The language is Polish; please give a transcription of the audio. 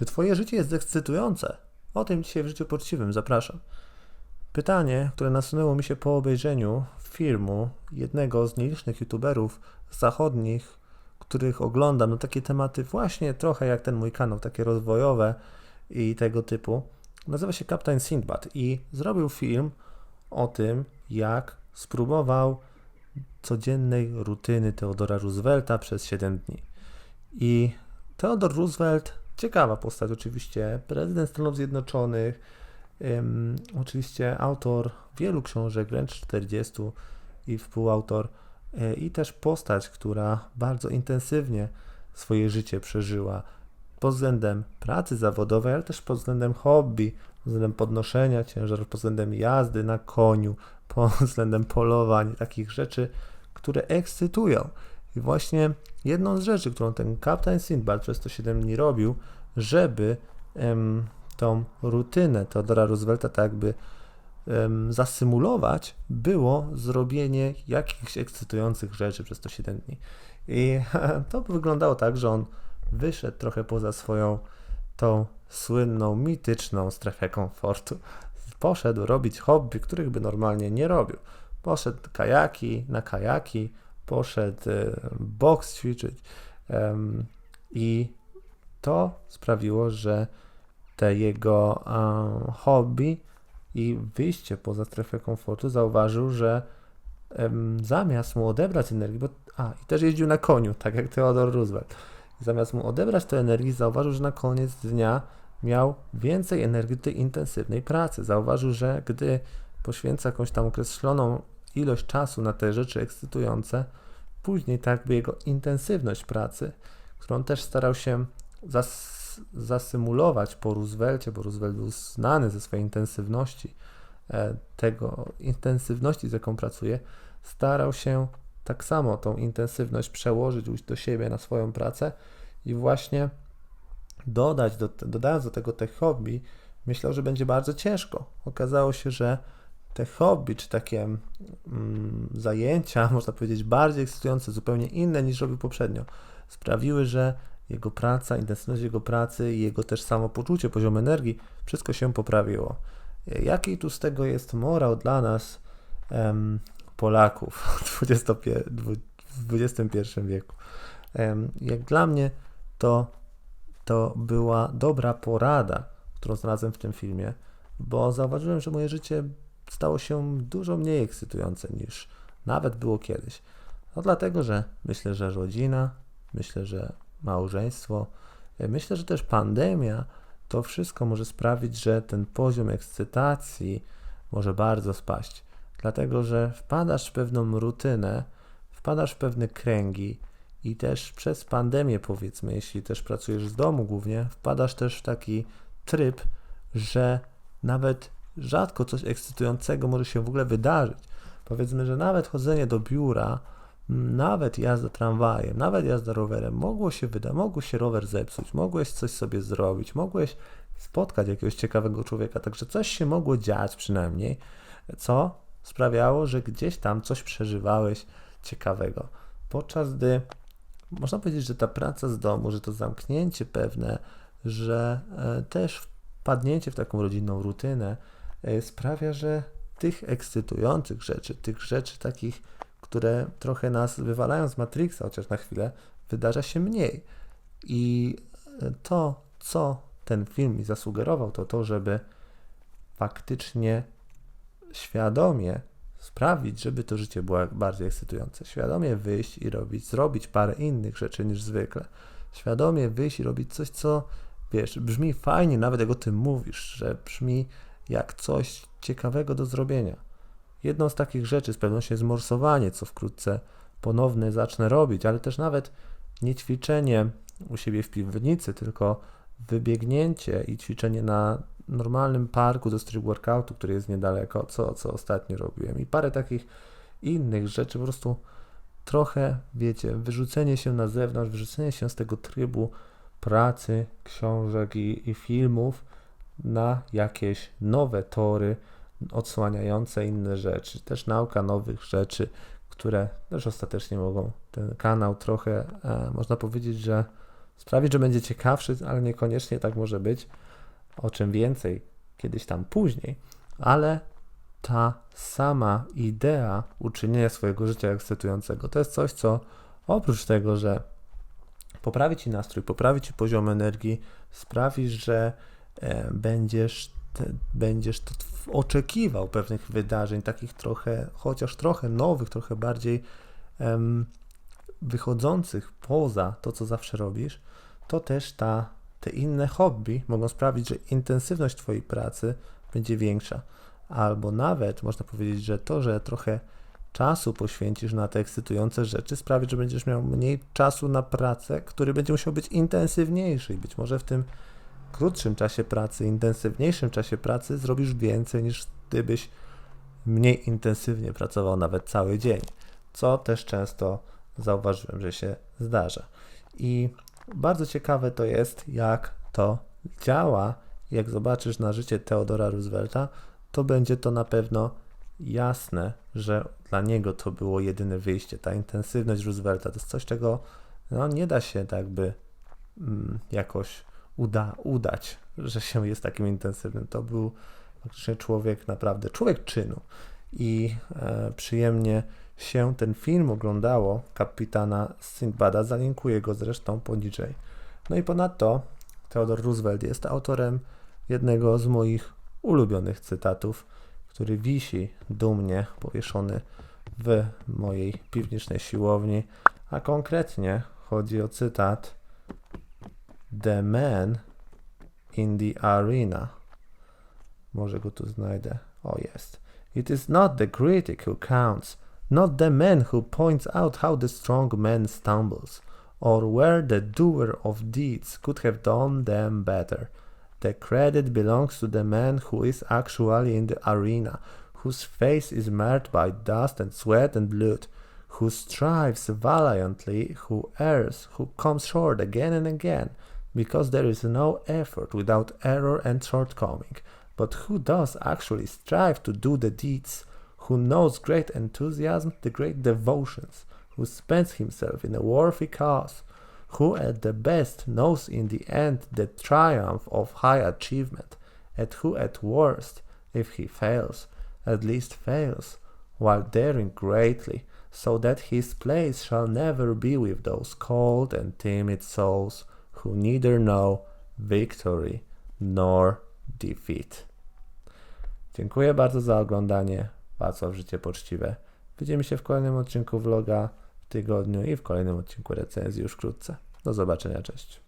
Czy Twoje życie jest ekscytujące? O tym dzisiaj w życiu poczciwym zapraszam. Pytanie, które nasunęło mi się po obejrzeniu filmu jednego z nielicznych youtuberów zachodnich, których oglądam, no takie tematy właśnie trochę jak ten mój kanał, takie rozwojowe i tego typu. Nazywa się Captain Sindbad i zrobił film o tym, jak spróbował codziennej rutyny Teodora Roosevelta przez 7 dni. I Theodor Roosevelt, ciekawa postać oczywiście, prezydent Stanów Zjednoczonych, oczywiście autor wielu książek, wręcz 40 i współautor e, i też postać, która bardzo intensywnie swoje życie przeżyła pod względem pracy zawodowej, ale też pod względem hobby, pod względem podnoszenia ciężarów, pod względem jazdy na koniu, pod względem polowań, takich rzeczy, które ekscytują. I właśnie jedną z rzeczy, którą ten kapitan Sindbad przez to 7 dni robił, żeby em, tą rutynę Teodora Roosevelta tak jakby em, zasymulować, było zrobienie jakichś ekscytujących rzeczy przez to 7 dni. I to wyglądało tak, że on wyszedł trochę poza swoją tą słynną, mityczną strefę komfortu. Poszedł robić hobby, których by normalnie nie robił. Poszedł kajaki, na kajaki, poszedł e, boks ćwiczyć i to sprawiło, że te jego hobby i wyjście poza strefę komfortu zauważył, że zamiast mu odebrać energię, bo a, i też jeździł na koniu, tak jak Theodore Roosevelt, zamiast mu odebrać tę energię, zauważył, że na koniec dnia miał więcej energii do intensywnej pracy. Zauważył, że gdy poświęca jakąś tam określoną ilość czasu na te rzeczy ekscytujące, później tak by jego intensywność pracy, którą też starał się zas zasymulować po Roosevelcie, bo Roosevelt był znany ze swojej intensywności, e, tego intensywności, z jaką pracuje, starał się tak samo tą intensywność przełożyć do siebie na swoją pracę i właśnie dodać, do, dodając do tego te hobby, myślał, że będzie bardzo ciężko. Okazało się, że te hobby, czy takie mm, zajęcia, można powiedzieć, bardziej ekscytujące, zupełnie inne niż robił poprzednio, sprawiły, że jego praca, intensywność jego pracy i jego też samopoczucie, poziom energii, wszystko się poprawiło. Jaki tu z tego jest morał dla nas, em, Polaków w XXI wieku? Em, jak dla mnie, to, to była dobra porada, którą znalazłem w tym filmie, bo zauważyłem, że moje życie stało się dużo mniej ekscytujące niż nawet było kiedyś. No dlatego, że myślę, że rodzina, myślę, że małżeństwo, e, myślę, że też pandemia, to wszystko może sprawić, że ten poziom ekscytacji może bardzo spaść. Dlatego, że wpadasz w pewną rutynę, wpadasz w pewne kręgi i też przez pandemię, powiedzmy, jeśli też pracujesz z domu głównie, wpadasz też w taki tryb, że nawet rzadko coś ekscytującego może się w ogóle wydarzyć. Powiedzmy, że nawet chodzenie do biura, nawet jazda tramwajem, nawet jazda rowerem, mogło się wydać, mogło się rower zepsuć, mogłeś coś sobie zrobić, mogłeś spotkać jakiegoś ciekawego człowieka, także coś się mogło dziać przynajmniej, co sprawiało, że gdzieś tam coś przeżywałeś ciekawego. Podczas gdy można powiedzieć, że ta praca z domu, że to zamknięcie pewne, że e, też wpadnięcie w taką rodzinną rutynę sprawia, że tych ekscytujących rzeczy, tych rzeczy takich, które trochę nas wywalają z Matrixa, chociaż na chwilę, wydarza się mniej. I e, to, co ten film mi zasugerował, to to, żeby faktycznie świadomie sprawić, żeby to życie było bardziej ekscytujące. Świadomie wyjść i robić, zrobić parę innych rzeczy niż zwykle. Świadomie wyjść i robić coś, co wiesz, brzmi fajnie, nawet jak o tym mówisz, że brzmi jak coś ciekawego do zrobienia. Jedną z takich rzeczy z pewnością jest morsowanie, co wkrótce ponownie zacznę robić, ale też nawet nie ćwiczenie u siebie w piwnicy, tylko wybiegnięcie i ćwiczenie na normalnym parku do street workoutu, który jest niedaleko, co, co ostatnio robiłem. I parę takich innych rzeczy, po prostu trochę, wiecie, wyrzucenie się na zewnątrz, wyrzucenie się z tego trybu pracy, książek i, i filmów na jakieś nowe tory, odsłaniające inne rzeczy, też nauka nowych rzeczy, które też ostatecznie mogą ten kanał trochę, e, można powiedzieć, że sprawić, że będzie ciekawszy, ale niekoniecznie tak może być, o czym więcej kiedyś tam później, ale ta sama idea uczynienia swojego życia ekscytującego to jest coś, co oprócz tego, że poprawi ci nastrój, poprawi ci poziom energii, sprawi, że będziesz, te, będziesz tw- oczekiwał pewnych wydarzeń, takich trochę, chociaż trochę nowych, trochę bardziej wychodzących poza to, co zawsze robisz, to też ta, te inne hobby mogą sprawić, że intensywność Twojej pracy będzie większa. Albo nawet można powiedzieć, że to, że trochę czasu poświęcisz na te ekscytujące rzeczy, sprawi, że będziesz miał mniej czasu na pracę, który będzie musiał być intensywniejszy i być może w tym krótszym czasie pracy, intensywniejszym czasie pracy zrobisz więcej niż gdybyś mniej intensywnie pracował nawet cały dzień, co też często zauważyłem, że się zdarza. I bardzo ciekawe to jest, jak to działa. Jak zobaczysz na życie Teodora Roosevelta, to będzie to na pewno jasne, że dla niego to było jedyne wyjście. Ta intensywność Roosevelta to jest coś, czego no, nie da się tak by mm, jakoś uda, udać, że się jest takim intensywnym. To był faktycznie człowiek naprawdę, człowiek czynu. I e, przyjemnie się ten film oglądało kapitana Sindbada, zalinkuję go zresztą poniżej. No i ponadto Theodore Roosevelt jest autorem jednego z moich ulubionych cytatów, który wisi dumnie powieszony w mojej piwniczej siłowni, a konkretnie chodzi o cytat The man in the arena. Może go tu znajdę. O, jest. It is not the critic who counts, not the man who points out how the strong man stumbles, or where the doer of deeds could have done them better. The credit belongs to the man who is actually in the arena, whose face is marred by dust and sweat and blood, who strives valiantly, who errs, who comes short again and again, because there is no effort without error and shortcoming, but who does actually strive to do the deeds, who knows great enthusiasm, the great devotions, who spends himself in a worthy cause, who at the best knows in the end the triumph of high achievement, and who at worst, if he fails, at least fails, while daring greatly, so that his place shall never be with those cold and timid souls who neither know victory nor defeat. Dziękuję bardzo za oglądanie. Wacław Życie Poczciwe. Widzimy się w kolejnym odcinku vloga w tygodniu i w kolejnym odcinku recenzji już wkrótce. Do zobaczenia, cześć.